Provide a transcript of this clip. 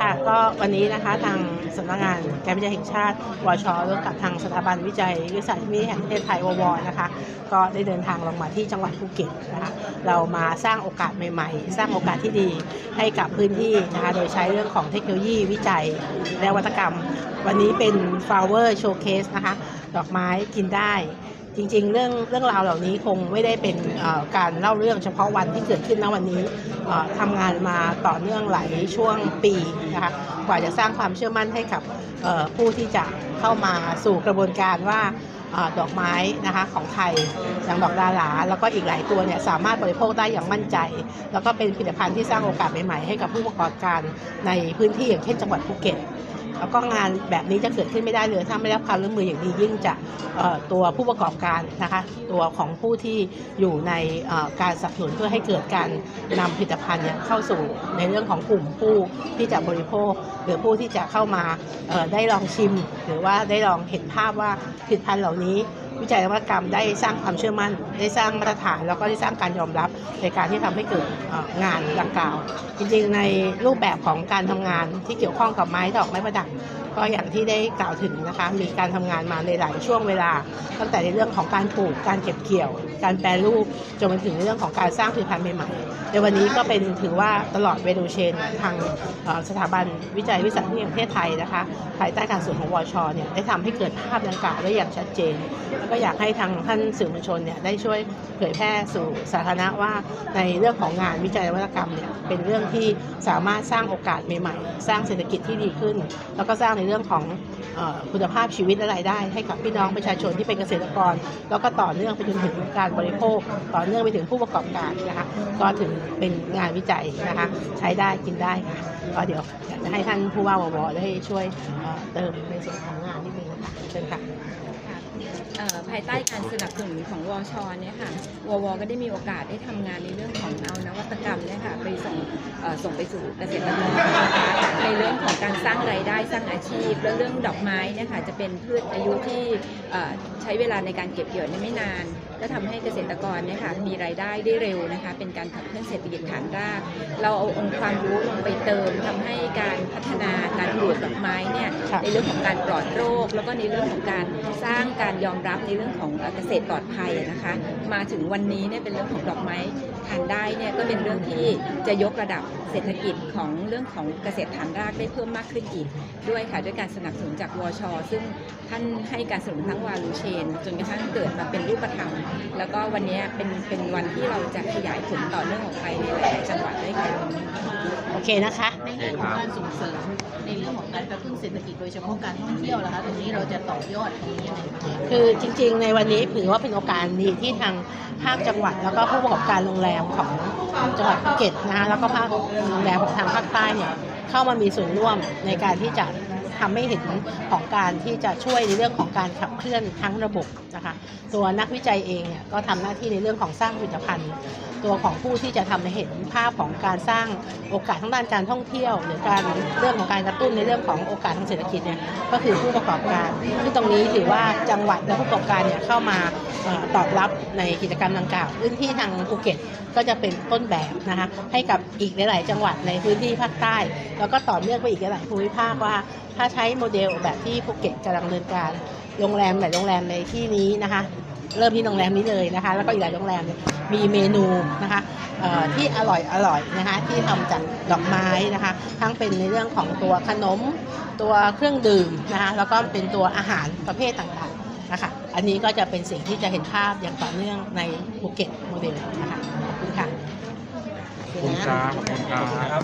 ค่ะก็วันนี้นะคะทางสำนักงานการวิจัยแห่งชาติวชร่วมกับทางสถาบันวิจัยวิสัยวิทยาแห่งประเทศไทยววนะคะ ก็ได้เดินทางลงมาที่จังหวัดภูเก็ตนะคะเรามาสร้างโอกาสใหม่ๆ สร้างโอกาสที่ดีให้กับพื้นที่นะคะโดยใช้เรื่องของเทคโนโลยีวิจัยและวัตกรรม วันนี้เป็น flower showcase นะคะ ดอกไม้กินได้ จริงๆ เรื่องเรื่องราวเหล่านี้คงไม่ได้เป็นการเล่าเรื่องเฉพาะวันที่เกิดขึ้นณวันนี้เอ่อทำงานมาต่อเนื่องหลายช่วงปีนะคะกว่าจะสร้างความเชื่อมั่นให้กับผู้ที่จะเข้ามาสู่กระบวนการว่าอดอกไม้นะคะของไทยอย่างดอกดาหลาแล้วก็อีกหลายตัวเนี่ยสามารถบริโภคได้อย่างมั่นใจ แล้วก็เป็นผลิตภัณฑ์ที่สร้างโอกาสใหม่ๆให้กับผู้ประกอบการในพื้นที่อย่างเช่นจังหวัดภูเก็ต แล้วก็งานแบบนี้จะเกิดขึ้นไม่ได้เลย ถ้าไม่ได้รับความร่วมมืออย่างดียิ่งจากตัวผู้ประกอบการนะคะตัวของผู้ที่อยู่ในการสนับสนุนเพื่อให้เกิดการนำผลิตภัณฑ์เนี่ยเข้าสู่ในเรื่องของกลุ่มผู้ที่จะบริโภค หรือผู้ที่จะเข้ามาได้ลองชิม หรือว่าได้ลองเห็นภาพว่าผลิตภัณฑ์เหล่านี้ วิจัยนวัตกรรมได้สร้างความเชื่อมั่น ได้สร้างมาตรฐาน แล้วก็ได้สร้างการยอมรับในการที่ทำให้เกิดงานดังกล่าว จริงๆ ในรูปแบบของการทำงานที่เกี่ยวข้องกับไม้ดอกไม้ประดับก็อย่างที่ได้กล่าวถึงนะคะ มีการทำงานมาในหลายช่วงเวลา ตั้งแต่ในเรื่องของการปลูก การเก็บเกี่ยว การแปรรูป จนไปถึงเรื่องของการสร้างผลิตภัณฑ์ใหม่ๆ ในวันนี้ก็เป็นถือว่าตลอดเวดูเชน ทางสถาบันวิจัยวิสัยทัศน์แห่งประเทศไทยนะคะ ภายใต้การส่วนของวชเนี่ยได้ทำให้เกิดภาพดังกล่าวได้อย่างชัดเจนก็อยากให้ทางท่านสื่อมวลชนเนี่ยได้ช่วยเผยแพร่สู่สาธารณะว่าในเรื่องของงานวิจัยนวัตกรรมเนี่ยเป็นเรื่องที่สามารถสร้างโอกาสใหม่ๆ สร้างเศรษฐกิจที่ดีขึ้น แล้วก็สร้างในเรื่องของคุณภาพชีวิตและรายได้ ให้กับพี่น้องประชาชนที่เป็นเกษตรกร แล้วก็ต่อเนื่องไปจนถึงการบริโภค ต่อเนื่องไปถึงผู้ประกอบการนะคะก็ถึงเป็นงานวิจัยนะคะใช้ได้กินได้ค่ะก็เดี๋ยวอยากจะให้ท่านผู้ว่าววได้ช่วยเติมในส่วนของงานนิดนึงนะคะเชิญค่ะ ภายใต้การสนับสนุนของวชเนี่ยค่ะววก็ได้มีโอกาสได้ทำงานในเรื่องของเอานวัตกรรมเนี่ยค่ะไปส่งส่งไปสู่เกษตรกรนะคะในเรื่องของการสร้างรายได้สร้างอาชีพ และเรื่องดอกไม้เนี่ยค่ะจะเป็นพืชอายุที่ใช้เวลาในการเก็บเกี่ยวไม่นานก็ทำให้เกษตรกรเนี่ยค่ะมีรายได้ได้เร็วนะคะ เป็นการขับเคลื่อนเศรษฐกิจฐานราก เราเอาองค์ความรู้ลงไปเติมทำให้การพัฒนา การปลูกดอกไม้เนี่ยค่ะในเรื่องของการปลอดโรค แล้วก็ในเรื่องของการสร้างการยอมรับในเรื่องของเอ่อเกษตรปลอดภัยนะคะ มาถึงวันนี้เนี่ยเป็นเรื่องของดอกไม้ทานได้เนี่ยก็เป็นเรื่องที่จะยกระดับเศรษฐกิจของเรื่องของเกษตรฐานรากได้เพิ่มมากขึ้นอีกด้วยค่ะด้วยการสนับสนุนจากวช ซึ่งท่านให้การสนับสนุนทั้งวาลูเชน จนกระทั่งเกิดมาเป็นรูปธรรม แล้วก็วันนี้เป็นเป็นวันที่เราจะขยายผลต่อเนื่องออกไปในหลายๆจังหวัดด้วยค่ะโอเคนะคะในแง่ของการส่งเสริมในเรื่องของการกระตุ้นเศรษฐกิจโดยเฉพาะการท่องเที่ยวนะคะตรงนี้เราจะต่อยอดตรงนี้ยังไงบ้างคือจริงๆ ในวันนี้ถือว่าเป็นโอกาสดีที่ทางภาคจังหวัดแล้วก็ผู้ประกอบการโรงแรมของจังหวัดภูเก็ตนะคะแล้วก็ภาคโรงแรมของทางภาคใต้เนี่ยเข้ามามีส่วนร่วมในการที่จะทำให้เห็นของการที่จะช่วยในเรื่องของการขับเคลื่อนทั้งระบบนะคะตัวนักวิจัยเองเนี่ยก็ทำหน้าที่ในเรื่องของสร้างผลิตภัณฑ์ ตัวของผู้ที่จะทำให้เห็นภาพของการสร้างโอกาสทั้งด้านการท่องเที่ยว หรือการเรื่องของการกระตุ้นในเรื่องของโอกาสทางเศรษฐกิจเนี่ยก็คือผู้ประกอบการที่งตรงนี้ถือว่าจังหวัดและผู้ประกอบการเนี่ยเข้ามาตอบรับในกิจกรรมดังกล่าวพื้นที่ทางภูเก็ตก็จะเป็นต้นแบบนะคะให้กับอีกหลาย ๆ จังหวัดในพื้นที่ภาคใต้ แล้วก็ต่อเนื่องไปอีกหลายๆภูมิภาคว่า ถ้าใช้โมเดลแบบที่ภูเก็ตกำลังดำเนินการ โรงแรมหลายโรงแรมในที่นี้นะคะ เริ่มที่โรงแรมนี้เลยนะคะ แล้วก็อีกหลายโรงแรมมีเมนูนะคะที่อร่อยอร่อยนะคะที่ทำจากดอกไม้นะคะ ทั้งเป็นในเรื่องของตัวขนมตัวเครื่องดื่มนะคะแล้วก็เป็นตัวอาหารประเภทต่างๆนะคะอันนี้ก็จะเป็นสิ่งที่จะเห็นภาพอย่างต่อเนื่องในภูเก็ตโมเดลนะคะขอบคุณค่ะขอบคุณครับขอบคุณครับ